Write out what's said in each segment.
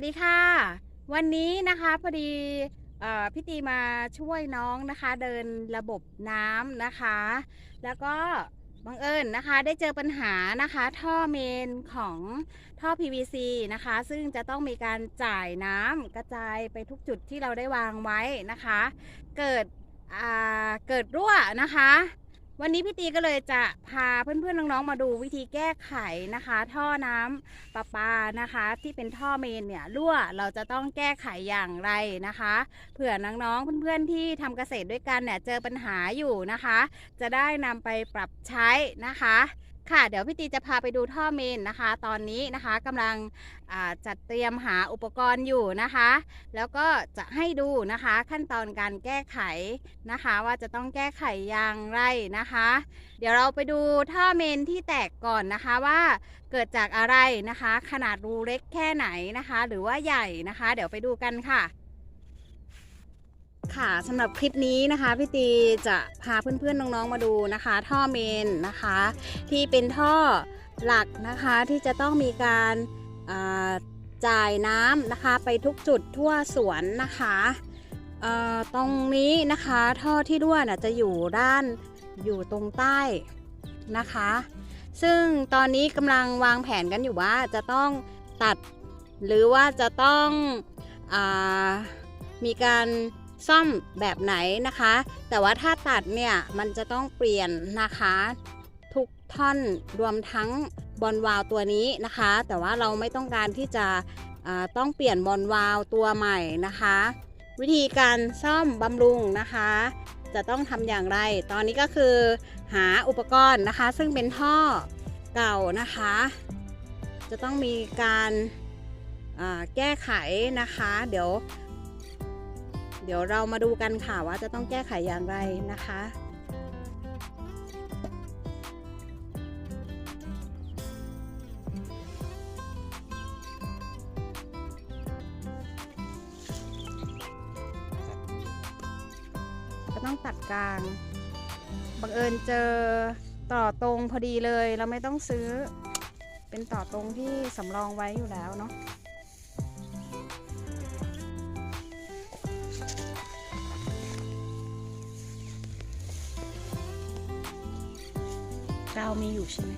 วัสดีค่ะ วันนี้นะคะพอดีอพี่ตีมาช่วยน้องนะคะเดินระบบน้ำนะคะ แล้วก็บังเอิญนะคะได้เจอปัญหานะคะท่อเมนของท่อ PVC นะคะ ซึ่งจะต้องมีการจ่ายน้ำกระจายไปทุกจุดที่เราได้วางไว้นะคะ เกิดเกิดรั่วนะคะ วันนี้พี่ตีก็เลยจะพาเพื่อนๆน้องๆมาดูวิธีแก้ไขนะคะ ท่อน้ำประปานะคะ ที่เป็นท่อเมนเนี่ยรั่วเราจะต้องแก้ไขอย่างไรนะคะเผื่อน้องๆเพื่อนๆที่ทำเกษตรด้วยกันเนี่ยเจอปัญหาอยู่นะคะ จะได้นำไปปรับใช้นะคะ ค่ะเดี๋ยวพี่ตีจะพาไปดูท่อเมนนะคะ ตอนนี้นะคะกำลังจัดเตรียมหาอุปกรณ์อยู่นะคะ แล้วก็จะให้ดูนะคะขั้นตอนการแก้ไขนะคะ ว่าจะต้องแก้ไขอย่างไรนะคะ เดี๋ยวเราไปดูท่อเมนที่แตกก่อนนะคะว่าเกิดจากอะไรนะคะ ขนาดรูเล็กแค่ไหนนะคะ หรือว่าใหญ่นะคะ เดี๋ยวไปดูกันค่ะ ค่ะสำหรับคลิปนี้นะคะพี่ตีจะพาเพื่อนๆน้องๆมาดูนะคะ ท่อเมนนะคะ ที่เป็นท่อหลักนะคะที่จะต้องมีการาจ่ายน้ำนะคะ ไปทุกจุดทั่วสวนนะคะตรงนี้นะคะท่อที่รั่วนจะอยู่ด้านอยู่ตรงใต้นะคะ ซึ่งตอนนี้กำลังวางแผนกันอยู่ว่าจะต้องตัดหรือว่าจะต้องอมีการ ซ่อมแบบไหนนะคะ แต่ว่าถ้าตัดเนี่ยมันจะต้องเปลี่ยนนะคะ ทุกท่อนรวมทั้งบอลวาล์วตัวนี้นะคะ แต่ว่าเราไม่ต้องการที่จะต้องเปลี่ยนบอลวาล์วตัวใหม่นะคะ วิธีการซ่อมบำรุงนะคะ จะต้องทำอย่างไร ตอนนี้ก็คือหาอุปกรณ์นะคะ ซึ่งเป็นท่อเก่านะคะ จะต้องมีการแก้ไขนะคะ เดี๋ยว เดี๋ยวเรามาดูกันค่ะว่าจะต้องแก้ไขอย่างไรนะคะก็ต้องตัดกลาง บังเอิญเจอต่อตรงพอดีเลย เราไม่ต้องซื้อ เป็นต่อตรงที่สำรองไว้อยู่แล้วเนาะ เรามีอยู่ใช่ไหม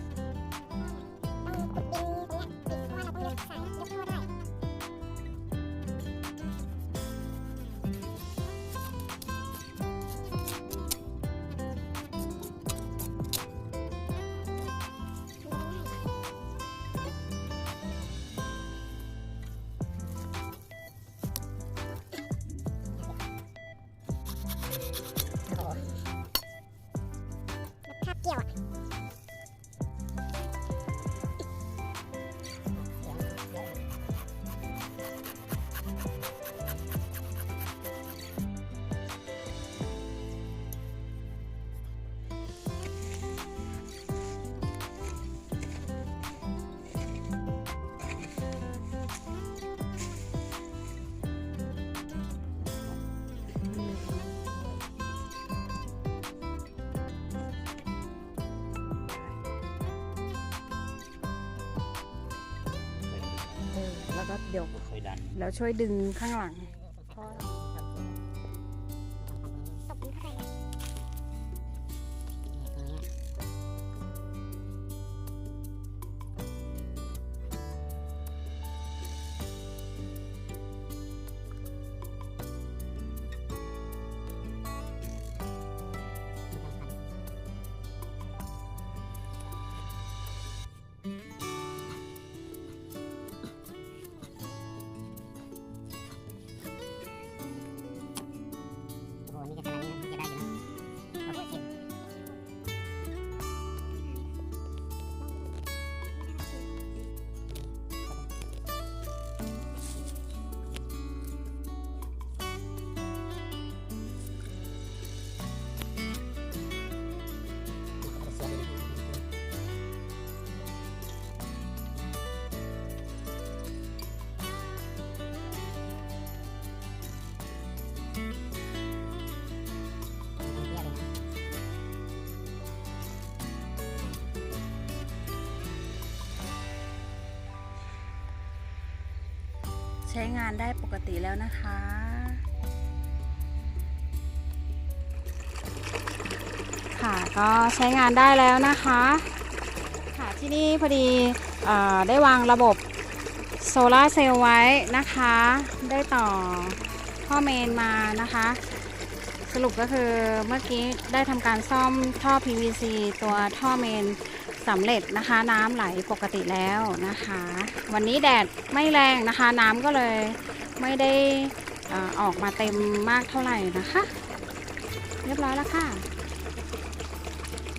แล้วก็เดี๋ยว ค่อยดัน แล้วช่วยดึงข้างหลัง ใช้งานได้ปกติแล้วนะคะ ค่ะก็ใช้งานได้แล้วนะคะ ค่ะที่นี่พอดีอได้วางระบบโซลาเซลล์ไว้นะคะ ได้ต่อท่อเมนมานะคะ สรุปก็คือเมื่อกี้ได้ทำการซ่อมท่อ PVC ตัวท่อเมน สำเร็จนะคะน้ำไหลปกติแล้วนะคะ วันนี้แดดไม่แรงนะคะ น้ำก็เลยไม่ได้ออกมาเต็มมากเท่าไหร่นะคะ เรียบร้อยแล้วค่ะ